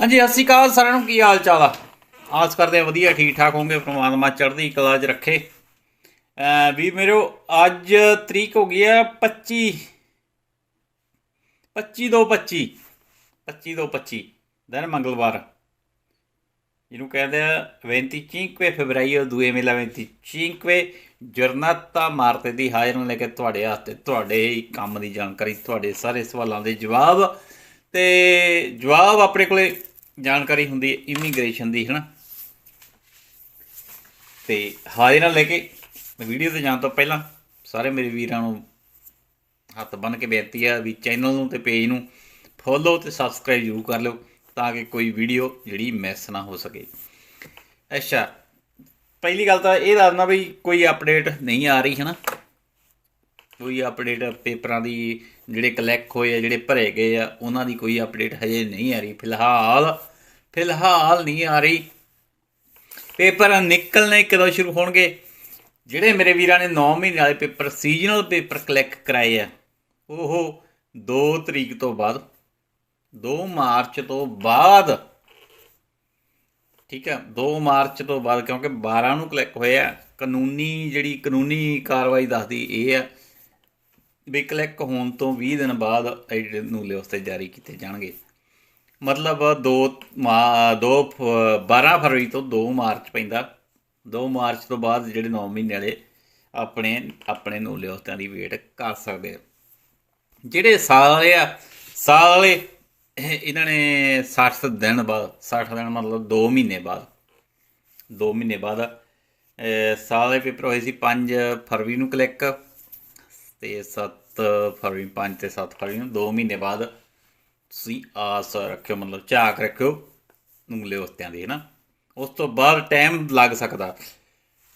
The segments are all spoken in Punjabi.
ਹਾਂਜੀ, ਸਤਿ ਸ਼੍ਰੀ ਅਕਾਲ ਸਾਰਿਆਂ ਨੂੰ, ਕੀ ਹਾਲ ਚਾਲ ਆ? ਆਸ ਕਰਦੇ ਆ ਵਧੀਆ ਠੀਕ ਠਾਕ ਹੋਵੋਗੇ, ਪ੍ਰਮਾਤਮਾ ਚੜ੍ਹਦੀ ਕਲਾ 'ਚ ਰੱਖੇ। ਵੀ ਮੇਰੋ, ਅੱਜ ਤਰੀਕ ਹੋ ਗਈ ਹੈ 25 25 ਦੋ 25 25 ਦੋ 25 ਦਿਨ ਮੰਗਲਵਾਰ। ਜਿਹਨੂੰ ਕਹਿੰਦੇ ਆ 25 ਫੈਬਰਾਈਓ ਦੂਏ ਮੇਲਾ 25 ਜਰਨਤਾ ਮਾਰਤੇ ਦੀ ਹਾਜ਼ਰ ਨੂੰ ਲੈ ਕੇ ਤੁਹਾਡੇ ਹੱਥੇ ਤੁਹਾਡੇ ਕੰਮ ਦੀ ਜਾਣਕਾਰੀ, ਤੁਹਾਡੇ ਸਾਰੇ ਸਵਾਲਾਂ ਦੇ ਜਵਾਬ। ਤੇ ਜਵਾਬ ਆਪਣੇ ਕੋਲੇ ਜਾਣਕਾਰੀ ਹੁੰਦੀ ਹੈ ਇਮੀਗ੍ਰੇਸ਼ਨ ਦੀ, ਹਨਾ? ਤੇ ਹਾਜ਼ਰ ਨਾਲ ਲੈ ਕੇ ਵੀਡੀਓ ਤੇ ਜਾਣ ਤੋਂ ਪਹਿਲਾਂ ਸਾਰੇ ਮੇਰੇ ਵੀਰਾਂ ਨੂੰ ਹੱਥ ਬੰਨ ਕੇ ਬੇਨਤੀ ਆ ਵੀ ਚੈਨਲ ਨੂੰ ਤੇ ਪੇਜ ਨੂੰ ਫੋਲੋ ਤੇ ਸਬਸਕ੍ਰਾਈਬ ਜ਼ਰੂਰ ਕਰ ਲਿਓ ਤਾਂ ਕਿ ਕੋਈ ਵੀਡੀਓ ਜਿਹੜੀ ਮਿਸ ਨਾ ਹੋ ਸਕੇ। ਅੱਛਾ, ਪਹਿਲੀ ਗੱਲ ਤਾਂ ਇਹ ਦੱਸਣਾ ਵੀ ਕੋਈ ਅਪਡੇਟ ਨਹੀਂ ਆ ਰਹੀ ਹੈ ਨਾ ਕੋਈ ਅਪਡੇਟ ਪੇਪਰਾਂ ਦੀ ਜਿਹੜੇ ਕਲੈਕ ਹੋਏ ਆ, ਜਿਹੜੇ ਭਰੇ ਗਏ ਆ, ਉਹਨਾਂ ਦੀ ਕੋਈ ਅਪਡੇਟ ਹਜੇ ਨਹੀਂ ਆ ਰਹੀ। ਫਿਲਹਾਲ ਫਿਲਹਾਲ ਨਹੀਂ ਆ ਰਹੀ। ਪੇਪਰ ਨਿਕਲਣੇ ਕਦੋਂ ਸ਼ੁਰੂ ਹੋਣਗੇ? ਜਿਹੜੇ ਮੇਰੇ ਵੀਰਾਂ ਨੇ 9 ਮਹੀਨੇ ਵਾਲੇ ਪੇਪਰ ਸੀਜ਼ਨਲ ਪੇਪਰ ਕਲੈਕ ਕਰਾਏ ਆ, ਉਹ 2 ਤਰੀਕ ਤੋਂ ਬਾਅਦ 2 ਮਾਰਚ ਤੋਂ ਬਾਅਦ, ਠੀਕ ਹੈ 2 ਮਾਰਚ ਤੋਂ ਬਾਅਦ, ਕਿਉਂਕਿ 12 ਨੂੰ ਕਲਿੱਕ ਹੋਇਆ ਕਾਨੂੰਨੀ ਜਿਹੜੀ ਕਾਨੂੰਨੀ ਕਾਰਵਾਈ ਦੱਸਦੀ ਇਹ ਹੈ ਵੀ ਕਲਿੱਕ ਹੋਣ ਤੋਂ 20 ਦਿਨ ਬਾਅਦ ਐਡਿਟ ਨੂੰ ਲਿਓਸਤੇ ਜਾਰੀ ਕੀਤੇ ਜਾਣਗੇ। ਮਤਲਬ 2 2 12 ਫਰਵਰੀ ਤੋਂ 2 ਮਾਰਚ ਪੈਂਦਾ। 2 ਮਾਰਚ ਤੋਂ ਬਾਅਦ ਜਿਹੜੇ 9 ਮਹੀਨੇ ਵਾਲੇ ਆਪਣੇ ਆਪਣੇ ਨੂੰ ਲਿਓਸਤਿਆਂ ਦੀ ਵੇਟ ਕਰ ਸਕਦੇ ਆ। ਜਿਹੜੇ ਸਾਲ ਵਾਲੇ ਆ, ਸਾਲ ਵਾਲੇ, ਇਹ ਇਹਨਾਂ ਨੇ 60 ਦਿਨ ਬਾਅਦ 60 ਦਿਨ ਮਤਲਬ 2 ਮਹੀਨੇ ਬਾਅਦ 2 ਮਹੀਨੇ ਬਾਅਦ ਸਾਲ ਦੇ ਪੇਪਰ ਹੋਏ ਸੀ 5 ਫਰਵਰੀ ਨੂੰ ਕਲਿੱਕ ਤੇ 7 ਫਰਵਰੀ 5 ਤੇ 7 ਫਰਵਰੀ ਨੂੰ 2 ਮਹੀਨੇ ਬਾਅਦ ਤੁਸੀਂ ਆਸ ਰੱਖਿਓ, ਮਤਲਬ ਝਾਕ ਰੱਖਿਓ ਨੂਲੇ ਉਸਤਿਆਂ ਦੀ ਨਾ? ਉਸ ਤੋਂ ਬਾਅਦ ਟਾਈਮ ਲੱਗ ਸਕਦਾ।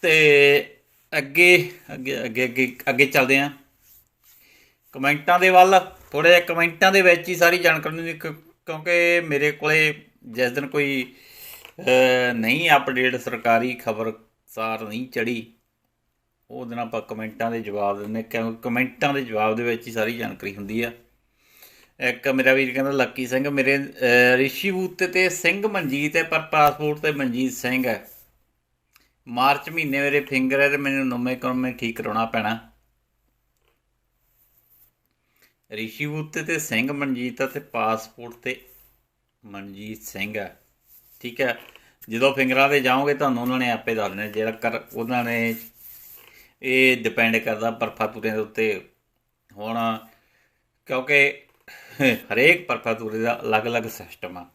ਤੇ ਅੱਗੇ ਅੱਗੇ ਅੱਗੇ ਅੱਗੇ ਅੱਗੇ ਚੱਲਦੇ ਆਂ। ਕਮੈਂਟਾਂ ਦੇ ਵੱਲ ਥੋੜੇ ਜਿਹਾ ਕਮੈਂਟਾਂ ਦੇ ਵਿੱਚ ਹੀ ਸਾਰੀ ਜਾਣਕਾਰੀ ਨੂੰ ਕਿਉਂ- ਕਿਉਂਕਿ ਮੇਰੇ ਕੋਲੇ ਜਿਸ ਦਿਨ ਕੋਈ ਨਹੀਂ ਅਪਡੇਟ ਸਰਕਾਰੀ ਖਬਰ ਸਾਰ ਨਹੀਂ ਚੜੀ ਉਹ ਦਿਨ ਆਪਾਂ ਕਮੈਂਟਾਂ ਦੇ ਜਵਾਬ ਦਿੰਦੇ ਕਿਉਂਕਿ ਕਮੈਂਟਾਂ ਦੇ ਜਵਾਬ ਦੇ ਵਿੱਚ ਹੀ ਸਾਰੀ ਜਾਣਕਾਰੀ ਹੁੰਦੀ ਆ। ਇੱਕ ਮੇਰਾ ਵੀਰ ਕਹਿੰਦਾ, ਲੱਕੀ ਸਿੰਘ, ਮੇਰੇ ਰਿਸ਼ੀ ਬੂਤੇ ਤੇ ਸਿੰਘ ਮਨਜੀਤ ਹੈ, ਪਰ ਪਾਸਪੋਰਟ ਤੇ ਮਨਜੀਤ ਸਿੰਘ ਹੈ। ਮਾਰਚ ਮਹੀਨੇ ਮੇਰੇ ਫਿੰਗਰ ਹੈ ਤੇ ਮੈਨੂੰ ਨਵੇਂ ਕੰਮ ਠੀਕ ਕਰਾਉਣਾ ਪੈਣਾ। ਰਿਸ਼ੀ ਬੂਤੇ ਤੇ ਸਿੰਘ ਮਨਜੀਤ ਹੈ ਤੇ ਪਾਸਪੋਰਟ ਤੇ ਮਨਜੀਤ ਸਿੰਘ ਹੈ। ਠੀਕ ਹੈ? ਜਦੋਂ ਫਿੰਗਰਾਂ ਤੇ ਜਾਓਗੇ, ਤੁਹਾਨੂੰ ਉਹਨਾਂ ਨੇ ਆਪੇ ਦੱਸ ਦੇਣਾ ਜਿਹੜਾ ਕਰ, ਉਹਨਾਂ ਨੇ ਇਹ ਡਿਪੈਂਡ ਕਰਦਾ ਪਰਫਾਤੂਰੇ ਦੇ ਉੱਤੇ ਹੁਣ। ਕਿਉਂਕਿ ਹਰੇਕ ਪਰਫਾਤੂਰੇ ਦਾ ਅਲੱਗ-ਅਲੱਗ ਸਿਸਟਮ ਆ।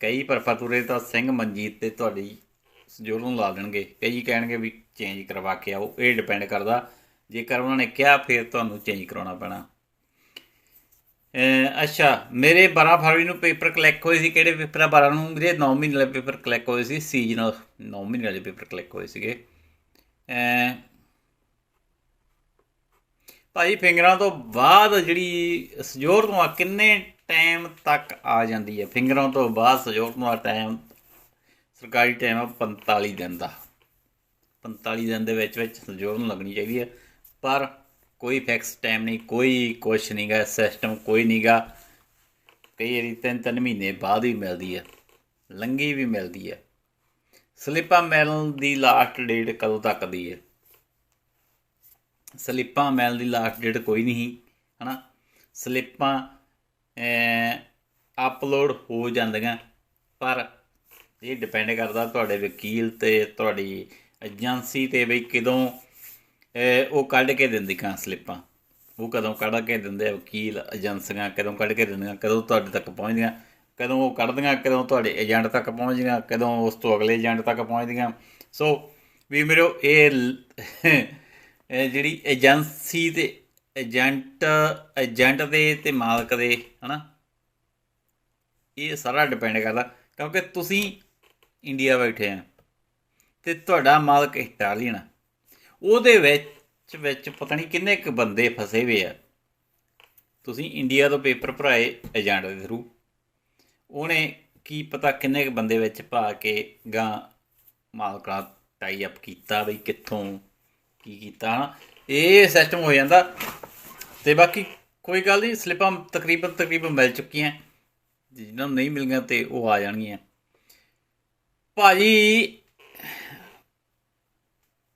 ਕਈ ਪਰਫਾਤੂਰੇ ਤਾਂ ਸਿੰਘ ਮਨਜੀਤ ਤੇ ਤੁਹਾਡੀ ਜ਼ੋਰ ਨੂੰ ਲਾ ਦੇਣਗੇ। ਕਈ ਕਹਿਣਗੇ ਵੀ ਚੇਂਜ ਕਰਵਾ ਕੇ ਆਓ। ਇਹ ਡਿਪੈਂਡ ਕਰਦਾ। ਜੇਕਰ ਉਹਨਾਂ ਨੇ ਕਿਹਾ, ਫਿਰ ਤੁਹਾਨੂੰ ਚੇਂਜ ਕਰਾਉਣਾ ਪੈਣਾ। ਅੱਛਾ, ਮੇਰੇ 12 ਫਰਵਰੀ ਨੂੰ ਪੇਪਰ ਕਲੈਕ ਹੋਏ ਸੀ। ਕਿਹੜੇ ਪੇਪਰ ਆ? 12 ਨੂੰ ਮੇਰੇ 9 ਮਹੀਨੇ ਵਾਲੇ ਪੇਪਰ ਕਲੈਕ ਹੋਏ ਸੀ। ਸੀਜ਼ਨਲ 9 ਮਹੀਨੇ ਵਾਲੇ ਪੇਪਰ ਕਲੈਕ ਹੋਏ ਸੀਗੇ। ਭਾਈ ਫਿੰਗਰਾਂ ਤੋਂ ਬਾਅਦ ਜਿਹੜੀ ਸਜੋਰ ਤੋਂ ਆ ਕਿੰਨੇ ਟਾਈਮ ਤੱਕ ਆ ਜਾਂਦੀ ਹੈ? ਫਿੰਗਰਾਂ ਤੋਂ ਬਾਅਦ ਸਜੋਰ ਤੋਂ ਆ ਟਾਈਮ, ਸਰਕਾਰੀ ਟਾਈਮ ਆ 45 ਦਿਨ ਦਾ। 45 ਦਿਨ ਦੇ ਵਿੱਚ ਵਿੱਚ ਸਜੋਰ ਨੂੰ ਲੱਗਣੀ ਚਾਹੀਦੀ ਹੈ। ਪਰ ਕੋਈ ਫਿਕਸ ਟਾਈਮ ਨਹੀਂ, ਕੋਈ ਕੁਛ ਨਹੀਂਗਾ ਸਿਸਟਮ ਕੋਈ ਨਹੀਂਗਾ ਕਈ ਵਾਰੀ ਤਿੰਨ ਤਿੰਨ ਮਹੀਨੇ ਬਾਅਦ ਵੀ ਮਿਲਦੀ ਹੈ ਲੰਗੀ ਵੀ ਮਿਲਦੀ ਹੈ। ਸਲਿੱਪਾਂ ਮਿਲਣ ਦੀ ਲਾਸਟ ਡੇਟ ਕਦੋਂ ਤੱਕ ਦੀ ਹੈ? ਸਲਿੱਪਾਂ ਮਿਲਣ ਦੀ ਲਾਸਟ ਡੇਟ ਕੋਈ ਨਹੀਂ ਹਨਾ? ਸਲਿੱਪਾਂ ਅਪਲੋਡ ਹੋ ਜਾਂਦੀਆਂ, ਪਰ ਇਹ ਡਿਪੈਂਡ ਕਰਦਾ ਤੁਹਾਡੇ ਵਕੀਲ ਤੇ ਤੁਹਾਡੀ ਏਜੰਸੀ ਤੇ ਵੀ ਕਦੋਂ ਉਹ ਕੱਢ ਕੇ ਦਿੰਦੀ ਕਾਂ ਸਲਿੱਪਾਂ। ਉਹ ਕਦੋਂ ਕੱਢ ਕੇ ਦਿੰਦੇ ਆ ਵਕੀਲ ਏਜੰਸੀਆਂ ਕਦੋਂ ਕੱਢ ਕੇ ਦਿੰਦੀਆਂ, ਕਦੋਂ ਤੁਹਾਡੇ ਤੱਕ ਪਹੁੰਚਦੀਆਂ, ਕਦੋਂ ਉਹ ਕੱਢਦੀਆਂ, ਕਦੋਂ ਤੁਹਾਡੇ ਏਜੰਟ ਤੱਕ ਪਹੁੰਚਦੀਆਂ, ਕਦੋਂ ਉਸ ਤੋਂ ਅਗਲੇ ਏਜੰਟ ਤੱਕ ਪਹੁੰਚਦੀਆਂ। ਸੋ ਵੀ ਮੇਰੋ ਇਹ ਜਿਹੜੀ ਏਜੰਸੀ ਤੇ ਏਜੰਟ ਏਜੰਟ ਦੇ ਤੇ ਮਾਲਕ ਦੇ, ਹਨਾ? ਇਹ ਸਾਰਾ ਡਿਪੈਂਡ ਕਰਦਾ, ਕਿਉਂਕਿ ਤੁਸੀਂ ਇੰਡੀਆ ਬੈਠੇ ਆ ਤੇ ਤੁਹਾਡਾ ਮਾਲਕ ਇਟਾਲੀਅਨ ਉਹਦੇ ਵਿੱਚ ਵਿੱਚ ਪਤਾ ਨਹੀਂ ਕਿੰਨੇ ਕੁ ਬੰਦੇ ਫਸੇ ਹੋਏ ਆ। ਤੁਸੀਂ ਇੰਡੀਆ ਤੋਂ ਪੇਪਰ ਭਰਾਏ ਏਜੰਟ ਦੇ ਥਰੂ ਉਹਨੇ ਕੀ ਪਤਾ ਕਿੰਨੇ ਕੁ ਬੰਦੇ ਵਿੱਚ ਪਾ ਕੇ ਗਾਂ ਮਾਲਕਾਂ ਟਾਈ ਅਪ ਕੀਤਾ, ਬਈ ਕਿੱਥੋਂ ਕੀ ਕੀਤਾ ਹਨਾ ਇਹ ਸਿਸਟਮ ਹੋ ਜਾਂਦਾ। ਤੇ ਬਾਕੀ ਕੋਈ ਗੱਲ ਨਹੀਂ, ਸਲਿੱਪਾਂ ਤਕਰੀਬਨ ਤਕਰੀਬਨ ਮਿਲ ਚੁੱਕੀਆਂ। ਜਿਨ੍ਹਾਂ ਨੂੰ ਨਹੀਂ ਮਿਲੀਆਂ ਤੇ ਉਹ ਆ ਜਾਣਗੀਆਂ। ਭਾਜੀ,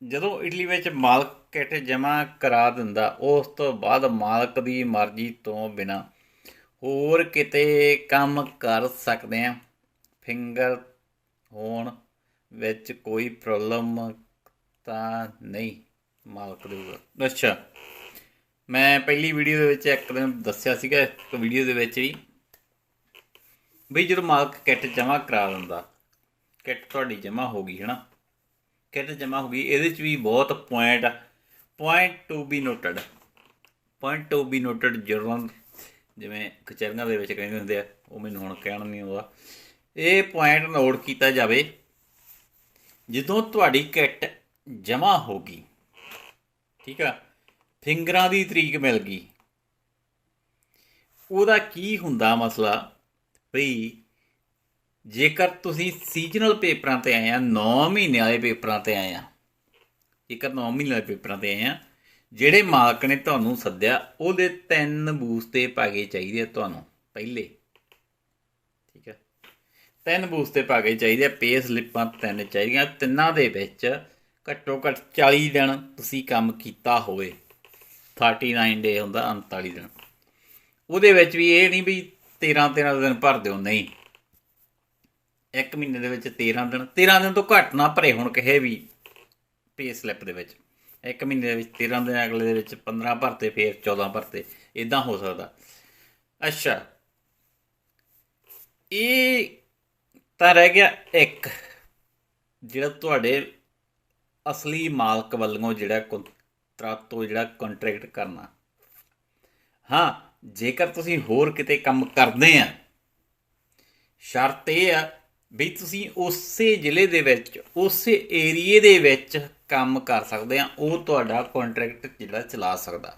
ਜਦੋਂ ਇਟਲੀ ਵਿੱਚ ਮਾਲਕ ਕਿਟ ਜਮ੍ਹਾਂ ਕਰਾ ਦਿੰਦਾ, ਉਸ ਤੋਂ ਬਾਅਦ ਮਾਲਕ ਦੀ ਮਰਜ਼ੀ ਤੋਂ ਬਿਨਾ ਹੋਰ ਕਿਤੇ ਕੰਮ ਕਰ ਸਕਦੇ ਆ ਫਿੰਗਰ ਹੋਣ ਵਿੱਚ ਕੋਈ ਪ੍ਰੋਬਲਮ ਤਾਂ ਨਹੀਂ। ਮਾਲਕ ਦੇ ਉੱਪਰ। ਅੱਛਾ। ਮੈਂ ਪਹਿਲੀ ਵੀਡੀਓ ਦੇ ਵਿੱਚ ਇੱਕ ਦਿਨ ਦੱਸਿਆ ਸੀਗਾ, ਇੱਕ ਵੀਡੀਓ ਦੇ ਵਿੱਚ ਵੀ ਬਈ ਜਦੋਂ ਮਾਲਕ ਕਿੱਟ ਜਮ੍ਹਾਂ ਕਰਾ ਦਿੰਦਾ ਕਿੱਟ ਤੁਹਾਡੀ ਜਮ੍ਹਾਂ ਹੋ ਗਈ ਹੈ ਨਾ ਕਿੱਟ ਜਮ੍ਹਾਂ ਹੋ ਗਈ, ਇਹਦੇ ਚ ਵੀ ਬਹੁਤ point point to be noted point to be noted general ਜਿਵੇਂ ਕਚਹਿਰੀਆਂ ਦੇ ਵਿੱਚ ਕਹਿੰਦੇ ਹੁੰਦੇ ਆ, ਉਹ ਮੈਨੂੰ ਹੁਣ ਕਹਿਣ ਨਹੀਂ ਆਉਂਦਾ। ਇਹ ਪੁਆਇੰਟ ਨੋਟ ਕੀਤਾ ਜਾਵੇ, ਜਦੋਂ ਤੁਹਾਡੀ ਕਿੱਟ ਜਮ੍ਹਾਂ ਹੋ ਗਈ ਠੀਕ ਆ? ਫਿੰਗਰਾਂ ਦੀ ਤਰੀਕ ਮਿਲ ਗਈ। ਉਹਦਾ ਕੀ ਹੁੰਦਾ ਮਸਲਾ? ਭਈ ਜੇਕਰ ਤੁਸੀਂ ਸੀਜ਼ਨਲ ਪੇਪਰਾਂ ਤੇ ਆਏ ਆ 9 ਮਹੀਨੇ ਵਾਲੇ ਪੇਪਰਾਂ ਤੇ ਆਏ ਆ, ਜੇਕਰ 9 ਮਹੀਨੇ ਵਾਲੇ ਪੇਪਰਾਂ ਤੇ ਆਏ ਆ, ਜਿਹੜੇ ਮਾਲਕ ਨੇ ਤੁਹਾਨੂੰ ਸੱਦਿਆ, ਉਹਦੇ ਤਿੰਨ ਬੂਸਤੇ ਪਾਗੇ ਚਾਹੀਦੇ ਆ ਤੁਹਾਨੂੰ, ਪਹਿਲੇ। ਠੀਕ ਹੈ ਤਿੰਨ ਬੂਸਤੇ ਪਾਗੇ ਚਾਹੀਦੇ ਆ ਪੇ ਸਲਿੱਪਾਂ ਤਿੰਨ ਚਾਹੀਦੀਆਂ, ਤਿੰਨਾਂ ਦੇ ਵਿੱਚ ਘੱਟੋ ਘੱਟ 40 ਦਿਨ ਤੁਸੀਂ ਕੰਮ ਕੀਤਾ ਹੋਵੇ। 39 ਡੇ ਹੁੰਦਾ 39 ਦਿਨ। ਉਹਦੇ ਵਿੱਚ ਵੀ ਇਹ ਨਹੀਂ ਵੀ 13 13 ਦਿਨ ਭਰ ਦਿਓ, ਨਹੀਂ। ਇੱਕ ਮਹੀਨੇ ਦੇ ਵਿੱਚ 13 ਦਿਨ। 13 ਦਿਨ ਤੋਂ ਘੱਟ ਨਾ ਭਰੇ ਹੁਣ ਕਿਸੇ ਵੀ ਪੇ ਸਲਿੱਪ ਦੇ ਵਿੱਚ। ਇੱਕ ਮਹੀਨੇ ਦੇ ਵਿੱਚ 13 ਦਿਨ, ਅਗਲੇ ਦੇ ਵਿੱਚ 15 ਭਰਤੇ, ਫਿਰ 14 ਭਰਤੇ। ਇਦਾਂ ਹੋ ਸਕਦਾ। ਅੱਛਾ। ਇਹ ਤਾਂ ਰਹਿ ਗਿਆ ਇੱਕ, ਜਿਹੜਾ ਤੁਹਾਡੇ ਅਸਲੀ ਮਾਲਕ ਵੱਲੋਂ ਜਿਹੜਾ ਕੰਟਰੈਕਟ ਤੋਂ ਜਿਹੜਾ ਕੰਟਰੈਕਟ ਕਰਨਾ। ਹਾਂ, ਜੇਕਰ ਤੁਸੀਂ ਹੋਰ ਕਿਤੇ ਕੰਮ ਕਰਦੇ ਆ, ਸ਼ਰਤ ਇਹ ਆ ਵੀ ਤੁਸੀਂ ਉਸੇ ਜ਼ਿਲ੍ਹੇ ਦੇ ਵਿੱਚ, ਉਸੇ ਏਰੀਏ ਦੇ ਵਿੱਚ ਕੰਮ ਕਰ ਸਕਦੇ ਆ, ਉਹ ਤੁਹਾਡਾ ਕੰਟਰੈਕਟ ਜਿਹੜਾ ਚਲਾ ਸਕਦਾ।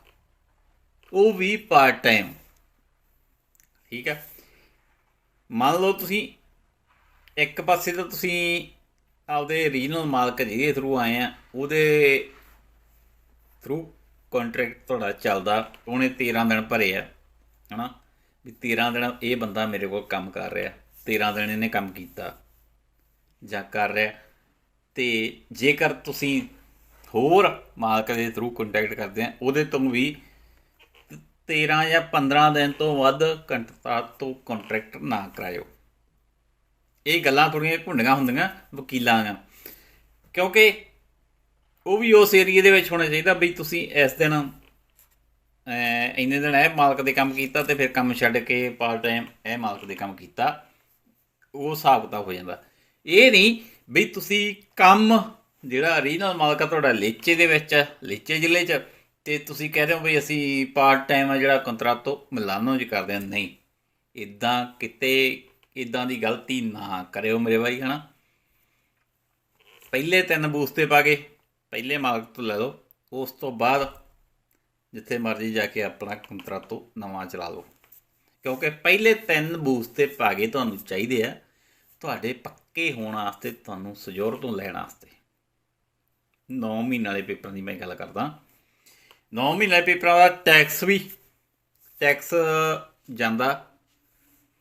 ਉਹ ਵੀ ਪਾਰਟ ਟਾਈਮ ਠੀਕ ਆ? ਮੰਨ ਲਓ ਤੁਸੀਂ ਇੱਕ ਪਾਸੇ ਤਾਂ ਤੁਸੀਂ ਆਪਦੇ ਰੀਜਨਲ ਮਾਲਕ ਜਿਹਦੇ ਥਰੂ ਆਏ ਆ, ਉਹਦੇ ਥਰੂ ਕੰਟਰੈਕਟ ਤੁਹਾਡਾ ਚੱਲਦਾ, ਉਹਨੇ 13 ਦਿਨ ਭਰੇ ਆ, ਹਨਾ? ਵੀ 13 ਦਿਨ ਇਹ ਬੰਦਾ ਮੇਰੇ ਕੋਲ ਕੰਮ ਕਰ ਰਿਹਾ 13 ਦਿਨ ਇਹਨੇ ਕੰਮ ਕੀਤਾ ਜਾਂ ਕਰ ਰਿਹਾ। ਤੇ ਜੇਕਰ ਤੁਸੀਂ ਹੋਰ ਮਾਲਕ ਦੇ ਥਰੂ ਕੰਟੈਕਟ ਕਰਦੇ ਆ, ਉਹਦੇ ਤੋਂ ਵੀ 13 ਜਾਂ 15 ਦਿਨ ਤੋਂ ਵੱਧ ਕੰਟਰੈਕਟ ਤੋਂ ਕੰਟਰੈਕਟ ਨਾ ਕਰਾਇਓ। ਇਹ ਗੱਲਾਂ ਥੋੜੀਆਂ ਘੁੰਡੀਆਂ ਹੁੰਦੀਆਂ ਵਕੀਲਾਂ ਦੀਆਂ ਕਿਉਂਕਿ ਉਹ ਵੀ ਉਸ ਏਰੀਏ ਦੇ ਵਿੱਚ ਹੋਣਾ ਚਾਹੀਦਾ ਵੀ ਤੁਸੀਂ ਇਸ ਦਿਨ ਇੰਨੇ ਦਿਨ ਇਹ ਮਾਲਕ ਦੇ ਕੰਮ ਕੀਤਾ ਤੇ ਫਿਰ ਕੰਮ ਛੱਡ ਕੇ ਪਾਰਟ ਟਾਈਮ ਇਹ ਮਾਲਕ ਦੇ ਕੰਮ ਕੀਤਾ ਉਹ ਹਿਸਾਬ ਕਿਤਾਬ ਹੋ ਜਾਂਦਾ। ਇਹ ਨਹੀਂ ਵੀ ਤੁਸੀਂ ਕੰਮ ਜਿਹੜਾ ਰੀਜਨਲ ਮਾਲਕ ਆ ਤੁਹਾਡਾ ਲੇਚੇ ਦੇ ਵਿੱਚ ਆ, ਲੇਚੇ ਜ਼ਿਲ੍ਹੇ 'ਚ ਤੇ ਤੁਸੀਂ ਕਹਿ ਰਹੇ ਹੋ ਵੀ ਅਸੀਂ ਪਾਰਟ ਟਾਈਮ ਆ ਜਿਹੜਾ ਕੰਟਰੈਕਟੋ ਮਿਲਾਨੋ 'ਚ ਕਰਦੇ ਹਾਂ। ਨਹੀਂ। ਇਦਾਂ ਕਿਤੇ ਇਦਾਂ ਦੀ ਗਲਤੀ ਨਾ ਕਰਿਓ ਮੇਰੇ ਭਾਈ ਹਨਾ? ਪਹਿਲੇ ਤਿੰਨ ਬੂਸਤੇ ਪਾ ਕੇ, ਪਹਿਲੇ ਮਾਲਕ ਤੋਂ ਲੈ ਲਓ, ਉਸ ਤੋਂ ਬਾਅਦ ਜਿੱਥੇ ਮਰਜ਼ੀ ਜਾ ਕੇ ਆਪਣਾ ਕੰਟਰੈਕਟੋ ਨਵਾਂ ਚਲਾ ਲਓ। ਕਿਉਂਕਿ ਪਹਿਲੇ ਤਿੰਨ ਬੂਸਤੇ ਪਾ ਕੇ ਤੁਹਾਨੂੰ ਚਾਹੀਦੇ ਆ, ਤੁਹਾਡੇ ਪੱਕੇ ਹੋਣ ਵਾਸਤੇ, ਤੁਹਾਨੂੰ ਸਜੋਰ ਤੋਂ ਲੈਣ ਵਾਸਤੇ। 9 ਮਹੀਨੇ ਵਾਲੇ ਪੇਪਰਾਂ ਦੀ ਮੈਂ ਗੱਲ ਕਰਦਾ। 9 ਮਹੀਨੇ ਵਾਲੇ ਪੇਪਰਾਂ ਦਾ ਟੈਕਸ ਵੀ ਟੈਕਸ ਜਾਂਦਾ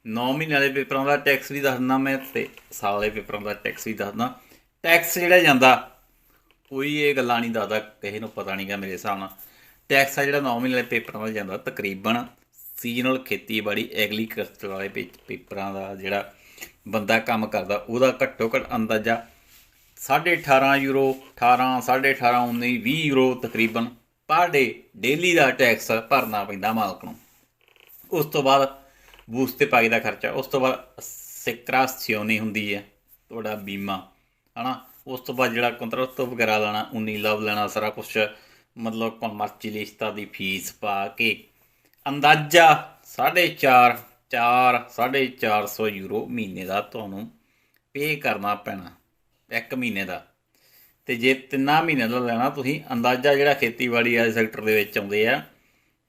9 ਮਹੀਨੇ ਵਾਲੇ ਪੇਪਰਾਂ ਦਾ ਟੈਕਸ ਵੀ ਦੱਸ ਦਿੰਦਾ ਮੈਂ ਤੇ ਸਾਲ ਵਾਲੇ ਪੇਪਰਾਂ ਦਾ ਟੈਕਸ ਵੀ ਦੱਸਦਾ। ਟੈਕਸ ਜਿਹੜਾ ਜਾਂਦਾ, ਕੋਈ ਇਹ ਗੱਲਾਂ ਨਹੀਂ ਦੱਸਦਾ, ਕਿਸੇ ਨੂੰ ਪਤਾ ਨਹੀਂਗਾ ਮੇਰੇ ਹਿਸਾਬ ਨਾਲ। ਟੈਕਸ ਆ ਜਿਹੜਾ 9 ਮਹੀਨੇ ਵਾਲੇ ਪੇਪਰਾਂ ਦਾ ਜਾਂਦਾ, ਤਕਰੀਬਨ ਸੀਜ਼ਨਲ ਖੇਤੀਬਾੜੀ ਐਗਰੀਕਲਚਰ ਵਾਲੇ ਪੇ- ਪੇਪਰਾਂ ਦਾ ਜਿਹੜਾ ਬੰਦਾ ਕੰਮ ਕਰਦਾ, ਉਹਦਾ ਘੱਟੋ ਘੱਟ ਅੰਦਾਜ਼ਾ 18.5 ਯੂਰੋ 18 18.5 19 20 ਯੂਰੋ ਤਕਰੀਬਨ ਪਰ ਡੇ ਡੇਲੀ ਦਾ ਟੈਕਸ ਭਰਨਾ ਪੈਂਦਾ ਮਾਲਕ ਨੂੰ। ਉਸ ਤੋਂ ਬਾਅਦ ਬੂਸ 'ਤੇ ਪਾਈ ਦਾ ਖਰਚਾ, ਉਸ ਤੋਂ ਬਾਅਦ ਸਿਕਰਾਸੀਓਨੀ ਹੁੰਦੀ ਹੈ, ਤੁਹਾਡਾ ਬੀਮਾ, ਹਨਾ? ਉਸ ਤੋਂ ਬਾਅਦ ਜਿਹੜਾ ਕੰਟਰੈਕਟ ਵਗੈਰਾ ਲੈਣਾ 19 ਲਵ ਲੈਣਾ, ਸਾਰਾ ਕੁਝ ਮਤਲਬ ਕੋਲ ਮਰਚੀ ਦੀ ਫੀਸ ਪਾ ਕੇ, ਅੰਦਾਜ਼ਾ 4.5 4 450 ਯੂਰੋ ਮਹੀਨੇ ਦਾ ਤੁਹਾਨੂੰ ਪੇ ਕਰਨਾ ਪੈਣਾ, ਇੱਕ ਮਹੀਨੇ ਦਾ। ਤੇ ਜੇ ਤਿੰਨਾਂ ਮਹੀਨੇ ਦਾ ਲੈਣਾ, ਤੁਸੀਂ ਅੰਦਾਜ਼ਾ ਜਿਹੜਾ ਖੇਤੀਬਾੜੀ ਵਾਲੇ ਸੈਕਟਰ ਦੇ ਵਿੱਚ ਆਉਂਦੇ ਆ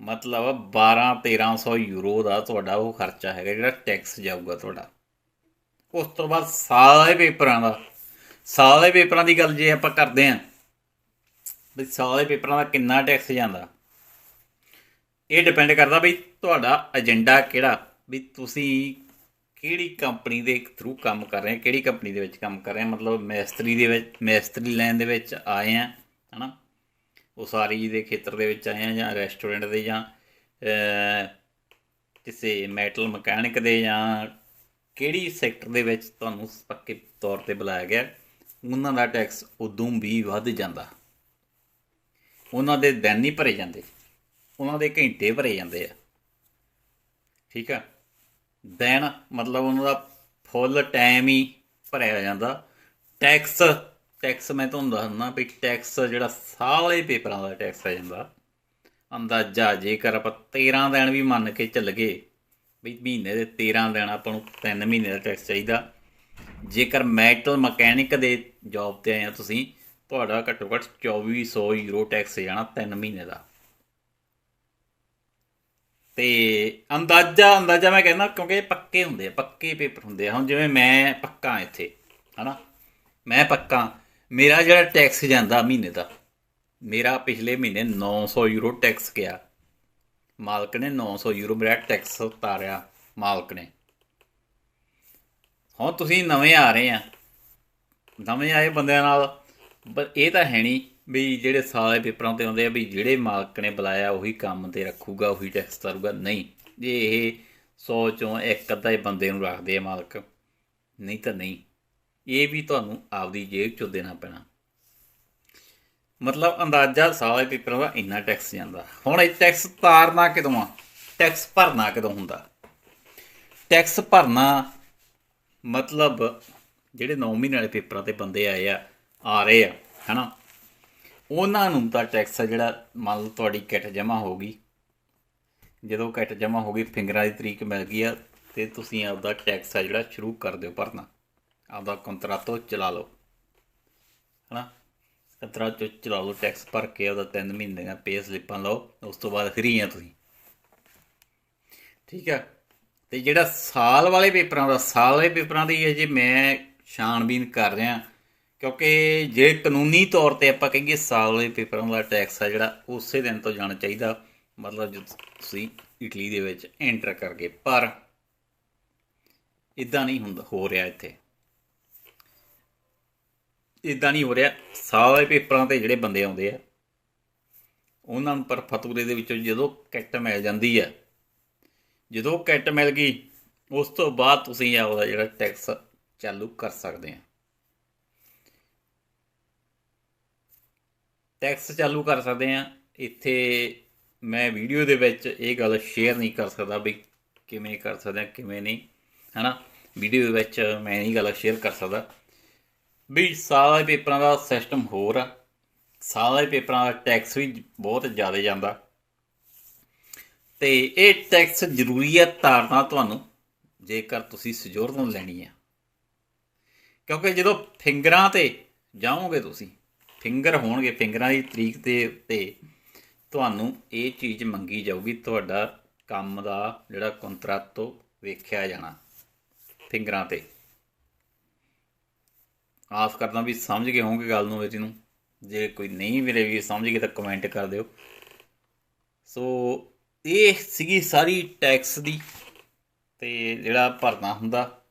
ਮਤਲਬ 12 1300 ਯੂਰੋ ਦਾ ਤੁਹਾਡਾ ਉਹ ਖਰਚਾ ਹੈਗਾ, ਜਿਹੜਾ ਟੈਕਸ ਜਾਊਗਾ ਤੁਹਾਡਾ। ਉਸ ਤੋਂ ਬਾਅਦ ਸਾਲ ਦੇ ਪੇਪਰਾਂ ਦਾ ਸਾਲ ਦੇ ਪੇਪਰਾਂ ਦੀ ਗੱਲ ਜੇ ਆਪਾਂ ਕਰਦੇ ਆਂ ਵੀ ਸਾਲ ਦੇ ਪੇਪਰਾਂ ਦਾ ਕਿੰਨਾ ਟੈਕਸ ਜਾਂਦਾ? ਇਹ ਡਿਪੈਂਡ ਕਰਦਾ ਵੀ ਤੁਹਾਡਾ ਏਜੰਡਾ ਕਿਹੜਾ, ਵੀ ਤੁਸੀਂ ਕਿਹੜੀ ਕੰਪਨੀ ਦੇ ਥਰੂ ਕੰਮ ਕਰ ਰਹੇ ਆ ਕਿਹੜੀ ਕੰਪਨੀ ਦੇ ਵਿੱਚ ਕੰਮ ਕਰ ਰਹੇ ਆ ਮਤਲਬ ਮੈਸਤਰੀ ਦੇ ਵਿੱਚ, ਮੈਸਤਰੀ ਲਾਈਨ ਦੇ ਵਿੱਚ ਆਏ ਆ, ਹਨਾ? ਉਸਾਰੀ ਦੇ ਖੇਤਰ ਦੇ ਵਿੱਚ ਆਏ ਆ ਜਾਂ ਰੈਸਟੋਰੈਂਟ ਦੇ ਜਾਂ ਕਿਸੇ ਮੈਟਲ ਮਕੈਨਿਕ ਦੇ ਜਾਂ ਕਿਹੜੀ ਸੈਕਟਰ ਦੇ ਵਿੱਚ ਤੁਹਾਨੂੰ ਪੱਕੇ ਤੌਰ ਤੇ ਬੁਲਾਇਆ ਗਿਆ, ਉਹਨਾਂ ਦਾ ਟੈਕਸ ਉਦੋਂ ਵੀ ਵੱਧ ਜਾਂਦਾ। ਉਹਨਾਂ ਦੇ ਦਿਨ ਨਹੀਂ ਭਰੇ ਜਾਂਦੇ, ਉਹਨਾਂ ਦੇ ਘੰਟੇ ਭਰੇ ਜਾਂਦੇ ਆ। ਠੀਕ ਆ? ਦਿਨ ਮਤਲਬ ਉਹਨਾਂ ਦਾ ਫੁੱਲ ਟਾਈਮ ਹੀ ਭਰਿਆ ਜਾਂਦਾ। ਟੈਕਸ ਟੈਕਸ ਮੈਂ ਤੁਹਾਨੂੰ ਦੱਸਣਾ ਵੀ ਟੈਕਸ ਜਿਹੜਾ ਸਾਲੇ ਪੇਪਰਾਂ ਦਾ ਟੈਕਸ ਆ ਜਾਂਦਾ। ਅੰਦਾਜ਼ਾ ਜੇਕਰ ਆਪਾਂ 13 ਦਿਨ ਵੀ ਮੰਨ ਕੇ ਚੱਲ ਗਏ ਵੀ ਮਹੀਨੇ ਦੇ 13 ਦਿਨ ਆਪਾਂ ਨੂੰ 3 ਮਹੀਨੇ ਦਾ ਟੈਕਸ ਚਾਹੀਦਾ। ਜੇਕਰ ਮੈਟਲ ਮਕੈਨਿਕ ਦੇ ਜੌਬ ਤੇ ਆਏ ਆ ਤੁਸੀਂ, ਤੁਹਾਡਾ ਘੱਟੋ ਘੱਟ 2400 ਯੂਰੋ ਟੈਕਸ ਜਾਣਾ 3 ਮਹੀਨੇ ਦਾ। ਤੇ ਅੰਦਾਜ਼ਾ ਅੰਦਾਜ਼ਾ ਮੈਂ ਕਹਿੰਦਾ ਕਿਉਂਕਿ ਪੱਕੇ ਹੁੰਦੇ ਆ, ਪੱਕੇ ਪੇਪਰ ਹੁੰਦੇ ਆ। ਹੁਣ ਜਿਵੇਂ ਮੈਂ ਪੱਕਾ ਇੱਥੇ, ਹਨਾ? ਮੈਂ ਪੱਕਾ ਮੇਰਾ ਜਿਹੜਾ ਟੈਕਸ ਜਾਂਦਾ ਮਹੀਨੇ ਦਾ, ਮੇਰਾ ਪਿਛਲੇ ਮਹੀਨੇ 900 ਯੂਰੋ ਟੈਕਸ ਗਿਆ। ਮਾਲਕ ਨੇ 900 ਯੂਰੋ ਮੇਰਾ ਟੈਕਸ ਉਤਾਰਿਆ ਮਾਲਕ ਨੇ। ਹੁਣ ਤੁਸੀਂ ਨਵੇਂ ਆ ਰਹੇ ਆ। ਨਵੇਂ ਆਏ ਬੰਦਿਆਂ ਨਾਲ, ਪਰ ਇਹ ਤਾਂ ਹੈ ਨਹੀਂ ਵੀ ਜਿਹੜੇ ਸਾਲੇ ਪੇਪਰਾਂ ਤੇ ਆਉਂਦੇ ਆ ਵੀ ਜਿਹੜੇ ਮਾਲਕ ਨੇ ਬੁਲਾਇਆ ਉਹੀ ਕੰਮ ਤੇ ਰੱਖੂਗਾ, ਉਹੀ ਟੈਕਸ ਤਾਰੂਗਾ। ਨਹੀਂ, ਜੇ ਇਹ 100 ਚੋਂ ਇੱਕ ਅੱਧਾ ਹੀ ਬੰਦੇ ਨੂੰ ਰੱਖਦੇ ਆ ਮਾਲਕ, ਨਹੀਂ ਤਾਂ ਨਹੀਂ। ਇਹ ਵੀ ਤੁਹਾਨੂੰ ਆਪਦੀ ਜੇਬ ਚੋਂ ਦੇਣਾ ਪੈਣਾ। ਮਤਲਬ ਅੰਦਾਜ਼ਾ ਸਾਲੇ ਪੇਪਰਾਂ ਦਾ ਇੰਨਾ ਟੈਕਸ ਜਾਂਦਾ। ਹੁਣ ਇਹ ਟੈਕਸ ਤਾਰਨਾ ਕਿਦੋਂ ਆ? ਟੈਕਸ ਭਰਨਾ ਕਦੋਂ ਹੁੰਦਾ? ਟੈਕਸ ਭਰਨਾ ਮਤਲਬ ਜਿਹੜੇ 9 ਮਹੀਨੇ ਵਾਲੇ ਪੇਪਰਾਂ ਤੇ ਬੰਦੇ ਆਏ ਆ ਆ ਰਹੇ ਆ, ਹਨਾ? ਉਹਨਾਂ ਨੂੰ ਤਾਂ ਟੈਕਸ ਆ ਜਿਹੜਾ ਮੰਨ ਲਓ ਤੁਹਾਡੀ ਕਿੱਟ ਜਮ੍ਹਾਂ ਹੋ ਗਈ। ਜਦੋਂ ਕਿੱਟ ਜਮ੍ਹਾਂ ਹੋ ਗਈ, ਫਿੰਗਰਾਂ ਦੀ ਤਰੀਕ ਮਿਲ ਗਈ ਆ, ਤੇ ਤੁਸੀਂ ਆਪਦਾ ਟੈਕਸ ਆ ਜਿਹੜਾ ਸ਼ੁਰੂ ਕਰ ਦਿਓ ਭਰਨਾ। ਆਪਦਾ ਕੰਤਰਾਤੋ ਚਲਾ ਲਓ। ਹਨਾ? ਕੰਤਰਾਤੋ ਚਲਾ ਲਓ ਟੈਕਸ ਭਰ ਕੇ ਉਹਦਾ 3 ਮਹੀਨੇ ਦੀਆਂ ਪੇ ਸਲਿੱਪਾਂ ਲਓ, ਉਸ ਤੋਂ ਬਾਅਦ ਫਰੀ ਆ ਤੁਸੀਂ। ਠੀਕ ਆ? ਤੇ ਜਿਹੜਾ ਸਾਲ ਵਾਲੇ ਪੇਪਰਾਂ ਦਾ, ਸਾਲ ਵਾਲੇ ਪੇਪਰਾਂ ਦੀ ਜੇ ਮੈਂ ਛਾਣਬੀਨ ਕਰ ਰਿਹਾ, ਕਿਉਂਕਿ ਜੇ ਕਾਨੂੰਨੀ ਤੌਰ ਤੇ ਆਪਾਂ ਕਹੀਏ ਸਾਲ ਵਾਲੇ ਪੇਪਰਾਂ ਦਾ ਟੈਕਸ ਆ ਜਿਹੜਾ, ਉਸੇ ਦਿਨ ਤੋਂ ਜਾਣਾ ਚਾਹੀਦਾ। ਮਤਲਬ ਜਦ ਤੁਸੀਂ ਇਟਲੀ ਦੇ ਵਿੱਚ ਐਂਟਰ ਕਰਕੇ, ਪਰ ਇਦਾਂ ਨਹੀਂ ਹੁੰਦਾ, ਹੋ ਰਿਹਾ ਇੱਥੇ। ਇਦਾਂ ਨਹੀਂ ਹੋ ਰਿਹਾ। ਸਾਰੇ ਪੇਪਰਾਂ ਤੇ ਜਿਹੜੇ ਬੰਦੇ ਆਉਂਦੇ ਆ, ਉਹਨਾਂ ਨੂੰ ਪਰ ਫਤੂਰੇ ਦੇ ਵਿੱਚੋਂ ਜਦੋਂ ਕਿੱਟ ਮਿਲ ਜਾਂਦੀ ਆ, ਜਦੋਂ ਕਿੱਟ ਮਿਲ ਗਈ, ਉਸ ਤੋਂ ਬਾਅਦ ਤੁਸੀਂ ਆਪਦਾ ਜਿਹੜਾ ਟੈਕਸ ਚਾਲੂ ਕਰ ਸਕਦੇ ਆ। ਟੈਕਸ ਚਾਲੂ ਕਰ ਸਕਦੇ ਆ। ਇੱਥੇ ਮੈਂ ਵੀਡੀਓ ਦੇ ਵਿੱਚ ਇਹ ਗੱਲ ਸ਼ੇਅਰ ਨਹੀਂ ਕਰ ਸਕਦਾ ਵੀ ਕਿਵੇਂ ਕਰ ਸਕਦੇ ਆ, ਕਿਵੇਂ ਨਹੀਂ, ਹਨਾ? ਵੀਡੀਓ ਦੇ ਵਿੱਚ ਮੈਂ ਇਹ ਗੱਲ ਸ਼ੇਅਰ ਕਰ ਸਕਦਾ। ਵੀ ਸਾਲ ਦੇ ਪੇਪਰਾਂ ਦਾ ਸਿਸਟਮ ਹੋਰ ਆ। ਸਾਲ ਦੇ ਪੇਪਰਾਂ ਦਾ ਟੈਕਸ ਵੀ ਬਹੁਤ ਜ਼ਿਆਦਾ ਜਾਂਦਾ। ਤੇ ਇਹ ਟੈਕਸ ਜ਼ਰੂਰੀ ਹੈ ਤਾਰਨਾ ਤੁਹਾਨੂੰ, ਜੇਕਰ ਤੁਸੀਂ ਸਜੋਰ ਸਜੋਰਨ ਲੈਣੀ ਹੈ ਕਿਉਂਕਿ ਜਦੋਂ ਫਿੰਗਰਾਂ ਤੇ ਜਾਓਗੇ ਤੁਸੀਂ, ਫਿੰਗਰ ਹੋਣਗੇ, ਫਿੰਗਰਾਂ ਦੀ ਤਰੀਕ 'ਤੇ ਉੱਤੇ ਤੁਹਾਨੂੰ ਇਹ ਚੀਜ਼ ਮੰਗੀ ਜਾਊਗੀ, ਤੁਹਾਡਾ ਕੰਮ ਦਾ ਜਿਹੜਾ ਕੰਤਰਾਤੋ ਵੇਖਿਆ ਜਾਣਾ, ਫਿੰਗਰਾਂ ਤੇ। ਆਸ ਕਰਦਾ ਵੀ ਸਮਝ ਗਏ ਹੋਵੋਗੇ ਗੱਲ ਨੂੰ ਮੇਰੀ ਨੂੰ ਜੇ ਕੋਈ ਨਹੀਂ ਮੇਰੇ ਵੀ ਸਮਝ ਗਏ ਤਾਂ ਕਮੈਂਟ ਕਰ ਦਿਓ। ਸੋ ਇਹ ਸੀਗੀ ਸਾਰੀ ਟੈਕਸ ਦੀ ਤੇ ਜਿਹੜਾ ਭਰਨਾ ਹੁੰਦਾ।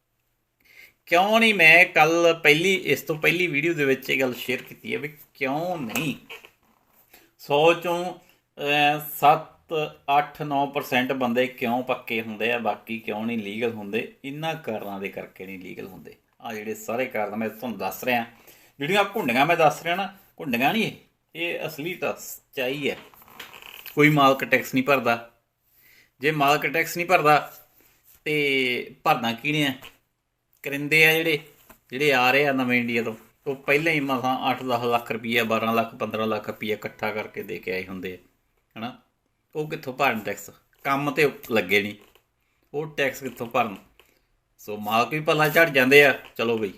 ਕਿਉਂ ਨਹੀਂ ਮੈਂ ਕੱਲ ਪਹਿਲੀ, ਇਸ ਤੋਂ ਪਹਿਲੀ ਵੀਡੀਓ ਦੇ ਵਿੱਚ ਇਹ ਗੱਲ ਸ਼ੇਅਰ ਕੀਤੀ ਹੈ ਵੀ ਕਿਉਂ ਨਹੀਂ? 100 ਚੋਂ 7 8 9% ਬੰਦੇ ਕਿਉਂ ਪੱਕੇ ਹੁੰਦੇ ਆ, ਬਾਕੀ ਕਿਉਂ ਨਹੀਂ ਲੀਗਲ ਹੁੰਦੇ? ਇਹਨਾਂ ਕਾਰਨਾਂ ਦੇ ਕਰਕੇ ਨਹੀਂ ਲੀਗਲ ਹੁੰਦੇ। ਆ ਜਿਹੜੇ ਸਾਰੇ ਕਾਰਨ ਮੈਂ ਤੁਹਾਨੂੰ ਦੱਸ ਰਿਹਾ। ਜਿਹੜੀਆਂ ਘੁੰਡੀਆਂ ਮੈਂ ਦੱਸ ਰਿਹਾ ਨਾ ਘੁੰਡੀਆਂ ਨਹੀਂ ਇਹ। ਅਸਲੀ ਤਾਂ ਸੱਚਾਈ ਹੈ। ਕੋਈ ਮਾਲਕ ਟੈਕਸ ਨਹੀਂ ਭਰਦਾ। ਜੇ ਮਾਲਕ ਟੈਕਸ ਨਹੀਂ ਭਰਦਾ, ਤੇ ਭਰਨਾ ਕਿਹਨੇ ਆ? ਕਰਿੰਦੇ ਆ ਜਿਹੜੇ ਜਿਹੜੇ ਆ ਰਹੇ ਆ ਨਵੇਂ ਇੰਡੀਆ ਤੋਂ। ਉਹ ਪਹਿਲਾਂ ਹੀ ਮਸਾਂ 8-10 ਲੱਖ ਰੁਪਈਆ 12 ਲੱਖ 15 ਲੱਖ ਰੁਪਈਆ ਇਕੱਠਾ ਕਰਕੇ ਦੇ ਕੇ ਆਏ ਹੁੰਦੇ ਆ, ਹਨਾ? ਉਹ ਕਿੱਥੋਂ ਭਰਨ ਟੈਕਸ ਕੰਮ ਤੇ ਲੱਗੇ ਨਹੀਂ ਉਹ ਟੈਕਸ ਕਿੱਥੋਂ ਭਰਨ? ਸੋ ਮਾਲਕ ਵੀ ਭਲਾ ਝੜ ਜਾਂਦੇ ਆ। ਚਲੋ ਬਈ,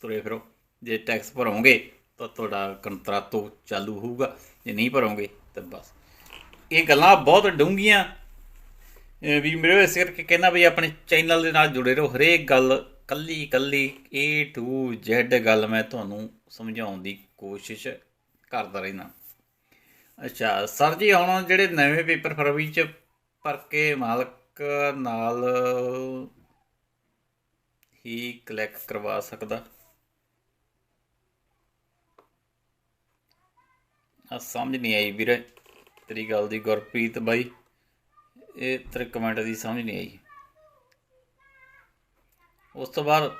ਤੁਰੇ ਫਿਰੋ। ਜੇ ਟੈਕਸ ਭਰੋਗੇ, ਤਾਂ ਤੁਹਾਡਾ ਕੰਟਰਾਤੋ ਚਾਲੂ ਹੋਊਗਾ। ਜੇ ਨਹੀਂ ਭਰੋਗੇ, ਤਾਂ ਬਸ। ਇਹ ਗੱਲਾਂ ਬਹੁਤ ਡੂੰਘੀਆਂ। ਵੀ ਮੇਰੇ ਇਸ ਕਰਕੇ ਕਹਿੰਦਾ ਵੀ ਆਪਣੇ ਚੈਨਲ ਦੇ ਨਾਲ ਜੁੜੇ ਰਹੋ। ਹਰੇਕ ਗੱਲ ਕੱਲੀ ਕੱਲੀ A to Z ਗੱਲ ਮੈਂ ਤੁਹਾਨੂੰ ਸਮਝਾਉਣ ਦੀ ਕੋਸ਼ਿਸ਼ ਕਰਦਾ ਰਹਿਣਾ ਅੱਛਾ, ਸਰ ਜੀ, ਹੁਣ ਜਿਹੜੇ ਨਵੇਂ ਪੇਪਰ ਫਰਵਰੀ ਚ ਭਰ ਕੇ ਮਾਲਕ ਨਾਲ ਹੀ ਕਲੈਕਟ ਕਰਵਾ ਸਕਦਾ। ਆ ਸਮਝ ਨਹੀਂ ਆਈ ਵੀਰੇ, ਤੇਰੀ ਗੱਲ ਦੀ ਗੁਰਪ੍ਰੀਤ ਬਾਈ। ਇਹ ਤੇਰੇ ਕਮੈਂਟ ਦੀ ਸਮਝ ਨਹੀਂ ਆਈ। ਉਸ ਤੋਂ ਬਾਅਦ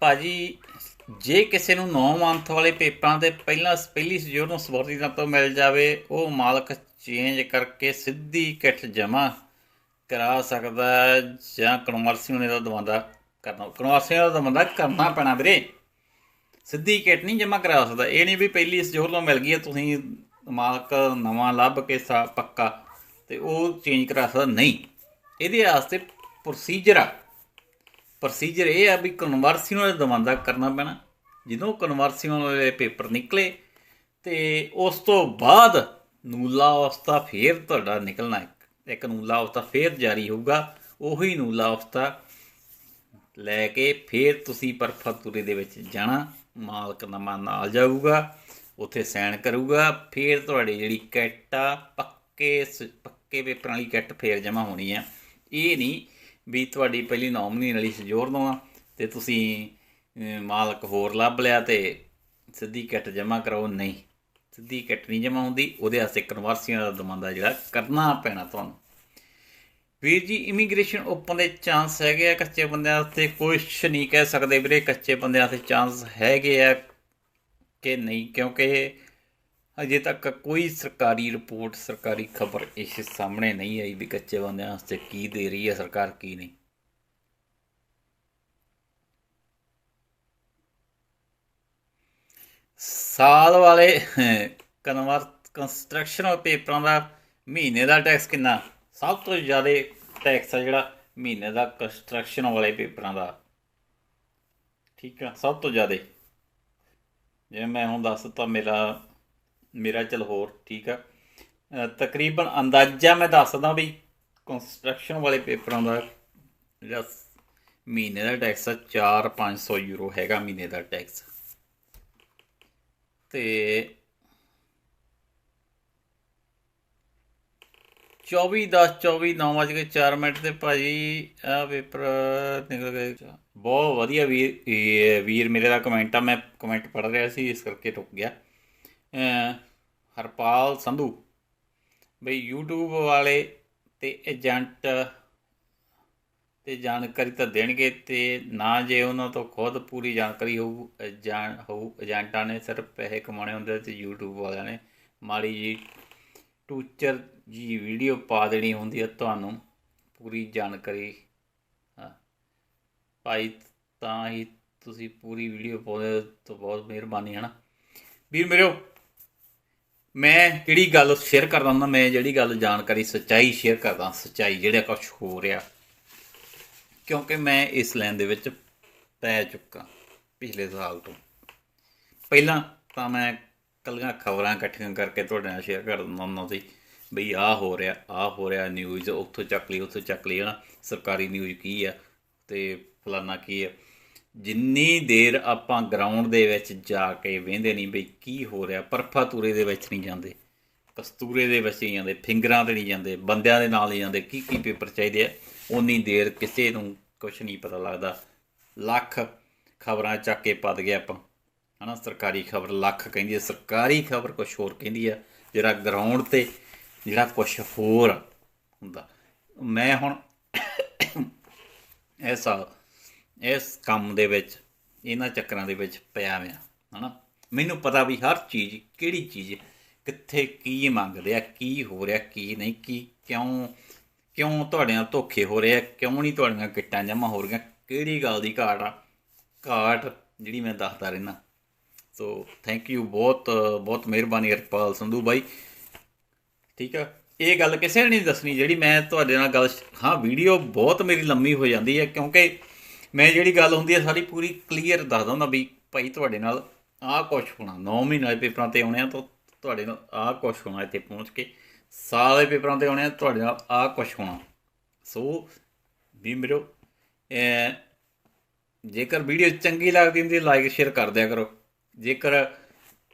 ਭਾਜੀ, ਜੇ ਕਿਸੇ ਨੂੰ 9 ਮੰਥ ਵਾਲੇ ਪੇਪਰਾਂ ਦੇ ਪਹਿਲਾਂ, ਪਹਿਲੀ ਸਜੋਰ ਨੂੰ ਸਪੋਰਟੀ ਤੋਂ ਮਿਲ ਜਾਵੇ, ਉਹ ਮਾਲਕ ਚੇਂਜ ਕਰਕੇ ਸਿੱਧੀ ਕਿੱਟ ਜਮਾ ਕਰਾ ਸਕਦਾ ਜਾਂ ਕਨਵਰਸੀ ਦਾ ਦਵਾਂਦਾ ਕਰਨਾ। ਕਨਵਰਸੀਆਂ ਦਾ ਦਵਾਂਦਾ ਕਰਨਾ ਪੈਣਾ ਵੀਰੇ। ਸਿੱਧੀ ਕਿੱਟ ਨਹੀਂ ਜਮਾ ਕਰਾ ਸਕਦਾ। ਇਹ ਨਹੀਂ ਵੀ ਪਹਿਲੀ ਇਸ ਤੋਂ ਮਿਲ ਗਈ ਹੈ, ਤੁਸੀਂ ਮਾਲਕ ਨਵਾਂ ਲੱਭ ਕੇ ਸਾ ਪੱਕਾ ਤੇ ਉਹ ਚੇਂਜ ਕਰਾ ਸਕਦਾ। ਨਹੀਂ। ਇਹਦੇ ਵਾਸਤੇ ਪ੍ਰੋਸੀਜਰ ਆ। ਪ੍ਰੋਸੀਜਰ ਇਹ ਆ ਵੀ ਕਨਵਰਸੀ ਦਾ ਦਵਾਂਦਾ ਕਰਨਾ ਪੈਣਾ। ਜਦੋਂ ਕਨਵਰਸੀ ਵਾਲੇ ਪੇਪਰ ਨਿਕਲੇ ਤੇ ਉਸ ਤੋਂ ਬਾਅਦ ਨੂਲਾ ਅਵਸਥਾ ਫੇਰ ਤੁਹਾਡਾ ਨਿਕਲਣਾ ਇੱਕ ਇੱਕ ਨੂਲਾ ਅਵਸਥਾ ਫੇਰ ਜਾਰੀ ਹੋਊਗਾ, ਉਹੀ ਨੂਲਾ ਅਵਸਥਾ ਲੈ ਕੇ ਫੇਰ ਤੁਸੀਂ ਪਰਫਤੂਰੇ ਦੇ ਵਿੱਚ ਜਾਣਾ, ਮਾਲਕ ਨਵਾਂ ਨਾਲ ਜਾਊਗਾ, ਉੱਥੇ ਸਾਈਨ ਕਰੂਗਾ, ਫੇਰ ਤੁਹਾਡੀ ਜਿਹੜੀ ਕਿੱਟ ਆ, ਪੱਕੇ ਸ- ਪੱਕੇ ਪੇਪਰਾਂ ਵਾਲੀ ਕਿੱਟ ਫੇਰ ਜਮਾ ਹੋਣੀ ਆ। ਇਹ ਨਹੀਂ ਵੀ ਤੁਹਾਡੀ ਪਹਿਲੀ ਨੌਮਨੀ ਵਾਲੀ ਸਜੋਰ ਦਵਾਂ ਤੇ ਤੁਸੀਂ ਮਾਲਕ ਹੋਰ ਲੱਭ ਲਿਆ ਤੇ ਸਿੱਧੀ ਕਿੱਟ ਜਮਾ ਕਰਾਓ, ਨਹੀਂ। ਸਿੱਧੀ ਕਿੱਟ ਨਹੀਂ ਜਮਾ ਹੁੰਦੀ, ਉਹਦੇ ਵਾਸਤੇ ਕਨਵਰਸੀਆਂ ਦਾ ਦਮਾਂਦਾ ਜਿਹੜਾ ਕਰਨਾ ਪੈਣਾ ਤੁਹਾਨੂੰ। ਵੀਰ ਜੀ ਇਮੀਗ੍ਰੇਸ਼ਨ ਓਪਨ ਦੇ ਚਾਂਸ ਹੈਗੇ ਆ ਕੱਚੇ ਬੰਦਿਆਂ ਵਾਸਤੇ। ਕੁਛ ਨਹੀਂ ਕਹਿ ਸਕਦੇ ਵੀਰੇ, ਕੱਚੇ ਬੰਦਿਆਂ ਵਾਸਤੇ ਚਾਂਸ ਹੈਗੇ ਆ ਕਿ ਨਹੀਂ? ਕਿਉਂਕਿ ਅਜੇ ਤੱਕ ਕੋਈ ਸਰਕਾਰੀ ਰਿਪੋਰਟ ਸਰਕਾਰੀ ਖਬਰ ਇਸ ਸਾਹਮਣੇ ਨਹੀਂ ਆਈ ਵੀ ਕੱਚੇ ਬੰਦਿਆਂ ਵਾਸਤੇ ਕੀ ਦੇ ਰਹੀ ਹੈ ਸਰਕਾਰ, ਕੀ ਨਹੀਂ। ਸਾਲ ਵਾਲੇ ਕਨਵਰ ਕੰਸਟਰਕਸ਼ਨ ਪੇਪਰਾਂ ਦਾ ਮਹੀਨੇ ਦਾ ਟੈਕਸ ਕਿੰਨਾ? ਸਭ ਤੋਂ ਜ਼ਿਆਦਾ ਟੈਕਸ ਆ ਜਿਹੜਾ ਮਹੀਨੇ ਦਾ ਕੰਸਟਰਕਸ਼ਨ ਵਾਲੇ ਪੇਪਰਾਂ ਦਾ। ਠੀਕ ਆ, ਸਭ ਤੋਂ ਜ਼ਿਆਦਾ। ਜਿਵੇਂ ਮੈਂ ਹੁਣ ਦੱਸ ਤਾਂ ਮੇਰਾ ਮੇਰਾ ਚਲ ਹੋਰ, ਠੀਕ ਆ। ਤਕਰੀਬਨ ਅੰਦਾਜ਼ਾ ਮੈਂ ਦੱਸਦਾ ਵੀ ਕੰਸਟਰਕਸ਼ਨ ਵਾਲੇ ਪੇਪਰਾਂ ਦਾ ਜਿਹੜਾ ਮਹੀਨੇ ਦਾ ਟੈਕਸ ਆ 4-500 ਯੂਰੋ ਹੈਗਾ ਮਹੀਨੇ ਦਾ ਟੈਕਸ ਤੇ 24 10 24 9 ਵਜੇ ਕੇ 4 ਮਿੰਟ ਤੇ ਭਾਜੀ ਆ ਪੇਪਰ ਨਿਕਲ ਗਏ। ਬਹੁਤ ਵਧੀਆ ਵੀਰ ਵੀਰ ਮੇਰੇ ਦਾ ਕਮੈਂਟ ਆ, ਮੈਂ ਕਮੈਂਟ ਪੜ੍ਹ ਰਿਹਾ ਸੀ, ਇਸ ਕਰਕੇ ਰੁਕ ਗਿਆ। ਹਰਪਾਲ ਸੰਧੂ, ਬਈ YouTube ਵਾਲੇ ਤੇ ਏਜੰਟ, ਤੇ ਜਾਣਕਾਰੀ ਤਾਂ ਦੇਣਗੇ, ਤੇ ਨਾ ਜੇ ਉਹਨਾਂ ਤੋਂ ਖੁਦ ਪੂਰੀ ਜਾਣਕਾਰੀ ਹੋਊ ਜਾਣ, ਹੋਊ ਏਜੰਟਾਂ ਨੇ, ਸਿਰਫ ਪੈਸੇ ਕਮਾਉਣੇ ਹੁੰਦੇ ਤੇ YouTube ਵਾਲਿਆਂ ਨੇ। ਮਾੜੀ ਜੀ ਟੂਚਰ ਜੀ ਵੀਡੀਓ ਪਾ ਦੇਣੀ ਹੁੰਦੀ ਹੈ ਤੁਹਾਨੂੰ, ਪੂਰੀ ਜਾਣਕਾਰੀ। ਹਾਂ। ਭਾਈ, ਤਾਂ ਹੀ ਤੁਸੀਂ ਪੂਰੀ ਵੀਡੀਓ ਪਾਉਂਦੇ ਤੋਂ ਬਹੁਤ ਮਿਹਰਬਾਨੀ ਹੈ ਨਾ ਵੀਰ ਮੇਰਿਓ, ਮੈਂ ਕਿਹੜੀ ਗੱਲ ਸ਼ੇਅਰ ਕਰਦਾ ਹੁੰਦਾ, ਮੈਂ ਜਿਹੜੀ ਗੱਲ ਜਾਣਕਾਰੀ, ਸੱਚਾਈ ਸ਼ੇਅਰ ਕਰਦਾ, ਸੱਚਾਈ ਜਿਹੜਾ ਕੁਝ ਹੋ ਰਿਹਾ। ਕਿਉਂਕਿ ਮੈਂ ਇਸ ਲਾਈਨ ਦੇ ਵਿੱਚ ਪੈ ਚੁੱਕਾ, ਪਿਛਲੇ ਸਾਲ ਤੋਂ। ਪਹਿਲਾਂ ਤਾਂ ਮੈਂ ਕੱਲੀਆਂ ਖਬਰਾਂ ਇਕੱਠੀਆਂ ਕਰਕੇ ਤੁਹਾਡੇ ਨਾਲ ਸ਼ੇਅਰ ਕਰ ਦਿੰਦਾ ਹੁੰਦਾ ਸੀ ਬਈ ਆਹ ਹੋ ਰਿਹਾ, ਆਹ ਹੋ ਰਿਹਾ ਨਿਊਜ਼ ਉੱਥੋਂ ਚੱਕ ਲਈ, ਉੱਥੋਂ ਚੱਕ ਲਈ, ਹਨਾ? ਸਰਕਾਰੀ ਨਿਊਜ਼ ਕੀ ਆ ਤੇ ਫਲਾਨਾ ਕੀ ਆ? ਜਿੰਨੀ ਦੇਰ ਆਪਾਂ ਗਰਾਊਂਡ ਦੇ ਵਿੱਚ ਜਾ ਕੇ ਵੇਂਦੇ ਨਹੀਂ ਬਈ ਕੀ ਹੋ ਰਿਹਾ ਪਰਫਾ ਪਰਫਾਤੂਰੇ ਦੇ ਵਿੱਚ ਨਹੀਂ ਜਾਂਦੇ, ਕਸਤੂਰੇ ਦੇ ਵਿੱਚ ਨਹੀਂ ਜਾਂਦੇ, ਫਿੰਗਰਾਂ ਤੇ ਨਹੀਂ ਜਾਂਦੇ, ਬੰਦਿਆਂ ਦੇ ਨਾਲ ਨਹੀਂ ਜਾਂਦੇ ਕੀ ਕੀ ਪੇਪਰ ਚਾਹੀਦੇ ਆ? ਉਨੀ ਦੇਰ ਕਿਸੇ ਨੂੰ ਕੁਝ ਨਹੀਂ ਪਤਾ ਲੱਗਦਾ। ਲੱਖ ਖਬਰਾਂ ਚੱਕ ਕੇ ਪਤ ਗਿਆ ਆਪਾਂ। ਹਨਾ, ਸਰਕਾਰੀ ਖਬਰ ਲੱਖ ਕਹਿੰਦੀ ਹੈ, ਸਰਕਾਰੀ ਖਬਰ ਕੁਝ ਹੋਰ ਕਹਿੰਦੀ ਆ ਜਿਹੜਾ ਗਰਾਊਂਡ ਤੇ ਜਿਹੜਾ ਕੁਝ ਹੋਰ ਹੁੰਦਾ। ਮੈਂ ਹੁਣ ਇਸ ਇਸ ਕੰਮ ਦੇ ਵਿੱਚ, ਇਹਨਾਂ ਚੱਕਰਾਂ ਦੇ ਵਿੱਚ ਪਿਆ ਹੋਇਆ, ਹਨਾ। ਮੈਨੂੰ ਪਤਾ ਵੀ ਹਰ ਚੀਜ਼, ਕਿਹੜੀ ਚੀਜ਼, ਕਿੱਥੇ ਕੀ ਮੰਗਦੇ ਆ ਕੀ ਹੋ ਰਿਹਾ, ਕੀ ਨਹੀਂ, ਕੀ ਕਿਉਂ ਕਿਉਂ ਤੁਹਾਡੇ ਨਾਲ ਧੋਖੇ ਹੋ ਰਹੇ ਆ, ਕਿਉਂ ਨਹੀਂ ਤੁਹਾਡੀਆਂ ਕਿੱਟਾਂ ਜਮ੍ਹਾਂ ਹੋ ਰਹੀਆਂ, ਕਿਹੜੀ ਗੱਲ ਦੀ ਘਾਟ ਆ? ਘਾਟ ਜਿਹੜੀ ਮੈਂ ਦੱਸਦਾ ਰਹਿਣਾ ਸੋ ਥੈਂਕ ਯੂ ਬਹੁਤ ਬਹੁਤ ਮਿਹਰਬਾਨੀ ਹਰਪਾਲ ਸੰਧੂ ਬਾਈ। ਠੀਕ ਆ? ਇਹ ਗੱਲ ਕਿਸੇ ਨੇ ਨਹੀਂ ਦੱਸਣੀ, ਜਿਹੜੀ ਮੈਂ ਤੁਹਾਡੇ ਨਾਲ ਗੱਲ ਹਾਂ, ਵੀਡੀਓ ਬਹੁਤ ਮੇਰੀ ਲੰਮੀ ਹੋ ਜਾਂਦੀ ਹੈ, ਕਿਉਂਕਿ ਮੈਂ ਜਿਹੜੀ ਗੱਲ ਹੁੰਦੀ ਹੈ ਸਾਰੀ ਪੂਰੀ ਕਲੀਅਰ ਦੱਸ ਦਿੰਦਾ ਵੀ ਭਾਈ ਤੁਹਾਡੇ ਨਾਲ ਆਹ ਕੁਝ ਹੋਣਾ। 9 ਮਹੀਨੇ ਦੇ ਪੇਪਰਾਂ ਤੇ ਆਉਣੇ ਆ ਤਾਂ ਤੁਹਾਡੇ ਨਾਲ ਆਹ ਕੁਝ ਹੋਣਾ ਇੱਥੇ ਪਹੁੰਚ ਕੇ। ਸਾਲ ਦੇ ਪੇਪਰਾਂ ਤੇ ਆਉਣੇ ਆ, ਤੁਹਾਡੇ ਨਾਲ ਆਹ ਕੁਝ ਹੋਣਾ। ਸੋ, ਵੀ ਮੇਰੋ ਜੇਕਰ ਵੀਡੀਓ ਚੰਗੀ ਲੱਗਦੀ ਹੁੰਦੀ ਲਾਈਕ ਸ਼ੇਅਰ ਕਰ ਦਿਆ ਕਰੋ। ਜੇਕਰ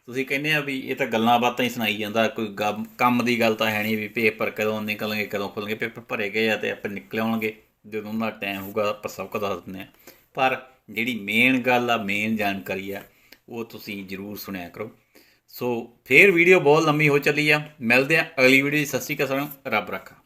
ਤੁਸੀਂ ਕਹਿੰਦੇ ਆ ਵੀ ਇਹ ਤਾਂ ਗੱਲਾਂ ਬਾਤਾਂ ਹੀ ਸੁਣਾਈ ਜਾਂਦਾ, ਕੋਈ ਗਮ- ਕੰਮ ਦੀ ਗੱਲ ਤਾਂ ਹੈ ਨਹੀਂ ਵੀ ਪੇਪਰ ਕਦੋਂ ਨਿਕਲਣਗੇ, ਕਦੋਂ ਖੁੱਲਣਗੇ, ਪੇਪਰ ਭਰੇ ਗਏ ਆ ਤੇ ਆਪਾਂ ਨਿਕਲ ਆਉਣਗੇ, ਜਦੋਂ ਦਾ ਟਾਈਮ ਹੋਊਗਾ, ਆਪਾਂ ਸਭ ਕੁਝ ਦੱਸ ਦਿੰਦੇ ਆ। ਪਰ ਜਿਹੜੀ ਮੇਨ ਗੱਲ ਆ ਮੇਨ ਜਾਣਕਾਰੀ ਆ, ਉਹ ਤੁਸੀਂ ਜਰੂਰ ਸੁਣਿਆ ਕਰੋ। ਸੋ ਫੇਰ ਵੀਡੀਓ ਬਹੁਤ ਲੰਮੀ ਹੋ ਚੱਲੀ ਆ। ਮਿਲਦੇ ਆ ਅਗਲੀ ਵੀਡੀਓ ਸਤਿ ਸ਼੍ਰੀ ਅਕਾਲ ਸਾਰਿਆਂ ਰੱਬ ਰੱਖਾ।